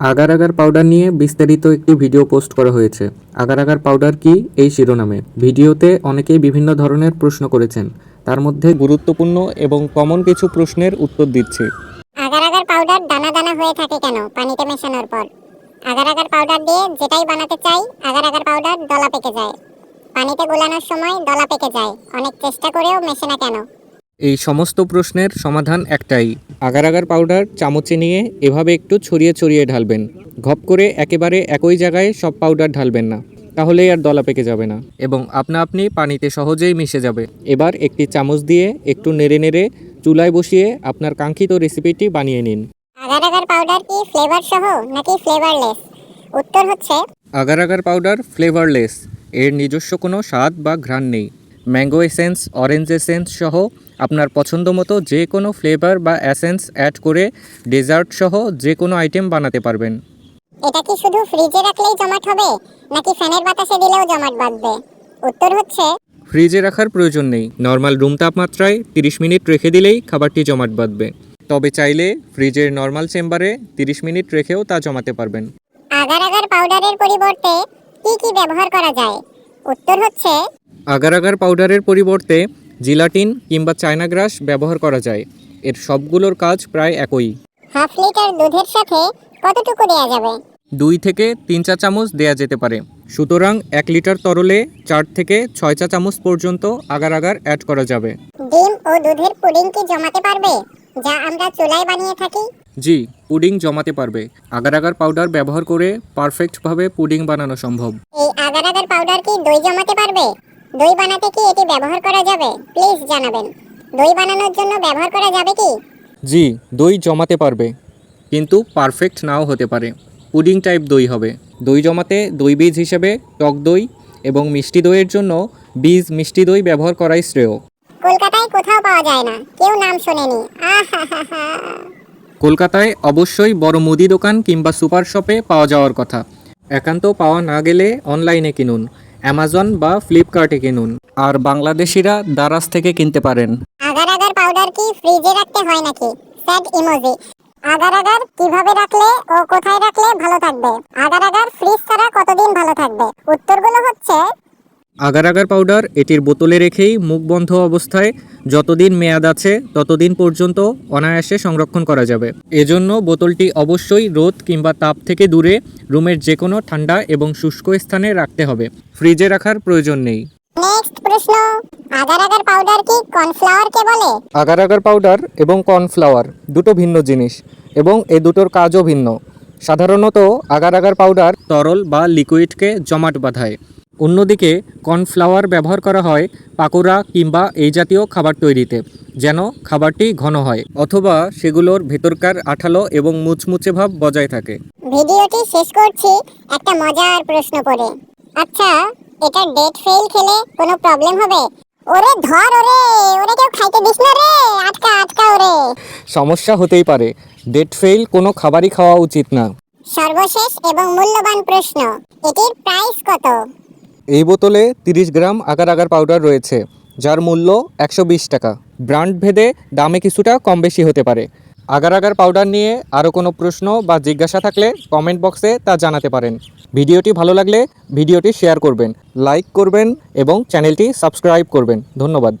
Agar agar powder নিয়ে বিস্তারিত একটি ভিডিও পোস্ট করা হয়েছে। আগার আগার পাউডার কি? এই শিরোনামে। ভিডিওতে অনেকেই বিভিন্ন ধরনের প্রশ্ন করেছেন। তার মধ্যে গুরুত্বপূর্ণ এবং কমন কিছু প্রশ্নের উত্তর দিচ্ছি। আগার আগার পাউডার দানা দানা হয়ে থাকে কেন? পানিতে মেশানোর পর। আগার আগার পাউডার দিয়ে যেটাই বানাতে চাই, আগার আগার পাউডার দলা পেকে যায়। পানিতে গোলানোর সময় দলা পেকে যায়। অনেক চেষ্টা করেও মেশে না কেন? এই সমস্ত প্রশ্নের সমাধান একটাই। আগার আগার পাউডার চামচে নিয়ে এভাবে একটু ছড়িয়ে ছড়িয়ে ঢালবেন। ঘপ করে একেবারে একই জায়গায় সব পাউডার ঢালবেন না। তাহলেই আর দলা পেকে যাবে না। এবং আপনা আপনি পানিতে সহজেই মিশে যাবে। এবার একটি চামচ দিয়ে একটু নেড়ে নেড়ে চুলায় বসিয়ে আপনার কাঙ্ক্ষিত রেসিপিটি বানিয়ে নিন। আগার আগার পাউডার কি ফ্লেভার সহ নাকি ফ্লেভারলেস উত্তর হচ্ছে আগার আগার পাউডার ফ্লেভারলেস এর নিজস্ব কোনো স্বাদ বা ঘ্রাণ নেই। ম্যাঙ্গো এসেন্স অরেঞ্জ এসেন্স সহ আপনার পছন্দ মতো যে কোনো ফ্লেভার বা এসেন্স অ্যাড করে ডেজার্ট সহ যে কোনো আইটেম বানাতে পারবেন। এটা কি শুধু ফ্রিজে রাখলেই জমাট হবে নাকি ফ্যানের বাতাসে দিলেও জমাট বাঁধবে? উত্তর হচ্ছে ফ্রিজে রাখার প্রয়োজন নেই। নর্মাল রুম তাপমাত্রায় 30 মিনিট রেখে দিলেই খাবারটি জমাট বাঁধবে। তবে চাইলে ফ্রিজের নর্মাল চেম্বারে 30 মিনিট রেখেও তা জমাতে পারবেন। আগার আগার পাউডারের পরিবর্তে কি কি ব্যবহার করা যায়? উত্তর হচ্ছে আগার আগার পাউডারের পরিবর্তে জিলাটিন কিংবা চায়না গ্রাস ব্যবহার করা যায়। এর সবগুলোর কাজ প্রায় একই। হাফ লিটার দুধের সাথে কতটুকু দেওয়া যাবে? দুই থেকে তিন চা চামচ দেয়া যেতে পারে। সুতরাং এক লিটার তরলে চার থেকে ছয় চা চামচ পর্যন্ত আগার আগার অ্যাড করা যাবে। ডিম ও দুধের পুডিং কি জমাতে পারবে? যা আমরা চুলায় বানিয়ে থাকি। জি পুডিং জমাতে পারবে। আগার আগার পাউডার ব্যবহার করে পারফেক্টভাবে পুডিং বানানো সম্ভব। এই আগার আগার পাউডার কি দই জমাতে পারবে? দই বানাতে কি এটি ব্যবহার করা যাবে? প্লিজ জানাবেন। দই বানানোর জন্য ব্যবহার করা যাবে কি? জি দই জমাতে পারবে। কিন্তু পারফেক্ট নাও হতে পারে। পুডিং টাইপ দই হবে। দই জমাতে দই বীজ হিসেবে টক দই এবং মিষ্টি দইয়ের জন্য বীজ মিষ্টি দই ব্যবহার করাই শ্রেয়। কলকাতায় কোথাও পাওয়া যায় না। কেউ নাম শোনেনি। কলকাতায় অবশ্যই বড় মুদি দোকান কিংবা সুপার শপে পাওয়া যাওয়ার কথা। একান্ত পাওয়া না গেলে অনলাইনে কিনুন অ্যামাজন বা ফ্লিপকার্টে কিনুন। আর বাংলাদেশিরা দারাজ থেকে কিনতে পারেন। আগার আগার পাউডার কি ফ্রিজে রাখতে হয় নাকি? স্যাড ইমোজি আগার আগার কীভাবে রাখলে ও কোথায় রাখলে ভালো থাকবে? আগার আগার ফ্রিজ ছাড়া কতদিন ভালো থাকবে? উত্তরগুলো হচ্ছে আগার আগার পাউডার এটির বোতলে রেখেই মুখ বন্ধ অবস্থায় যতদিন মেয়াদ আছে ততদিন পর্যন্ত অনায়াসে সংরক্ষণ করা যাবে। এজন্য বোতলটি অবশ্যই রোদ কিংবা তাপ থেকে দূরে রুমের যে কোনো ঠান্ডা এবং শুষ্ক স্থানে রাখতে হবে। ফ্রিজে রাখার প্রয়োজন নেই। নেক্সট প্রশ্ন আগার আগার পাউডার কি কর্নফ্লাওয়ার কে বলে? আগার আগার পাউডার এবং কর্নফ্লাওয়ার দুটো ভিন্ন জিনিস এবং এ দুটোর কাজও ভিন্ন। সাধারণত আগার আগার পাউডার তরল বা লিকুইডকে জমাট বাঁধায়। অন্যদিকে কর্নফ্লাওয়ার ব্যবহার করা হয় পাকোড়া কিংবা এই জাতীয় খাবার তৈরিতে যেন খাবারটি ঘন হয় অথবা সেগুলোর ভেতরকার আঠালো এবং মুচমুচে ভাব বজায় থাকে। ভিডিওটি শেষ করছি একটা মজার প্রশ্ন করে। আচ্ছা এটা ডেট ফেল খেলে কোনো প্রবলেম হবে? ওরে ধর ওরে ওরে কেউ খাইতে দিস না রে আটকা আটকা ওরে। সমস্যা হতেই পারে ডেট ফেইল কোনো খাবারই খাওয়া উচিত না। সর্বশেষ এবং মূল্যবান প্রশ্ন এটির প্রাইস কত? এই বোতলে 30 গ্রাম আগার আগার পাউডার রয়েছে, যার মূল্য একশো বিশ টাকা। ব্র্যান্ড ভেদে দামে কিছুটা কম বেশি হতে পারে। আগার আগার পাউডার নিয়ে আরও কোনো প্রশ্ন বা জিজ্ঞাসা থাকলে কমেন্ট বক্সে তা জানাতে পারেন। ভিডিওটি ভালো লাগলে ভিডিওটি শেয়ার করবেন, লাইক করবেন এবং চ্যানেলটি সাবস্ক্রাইব করবেন। ধন্যবাদ।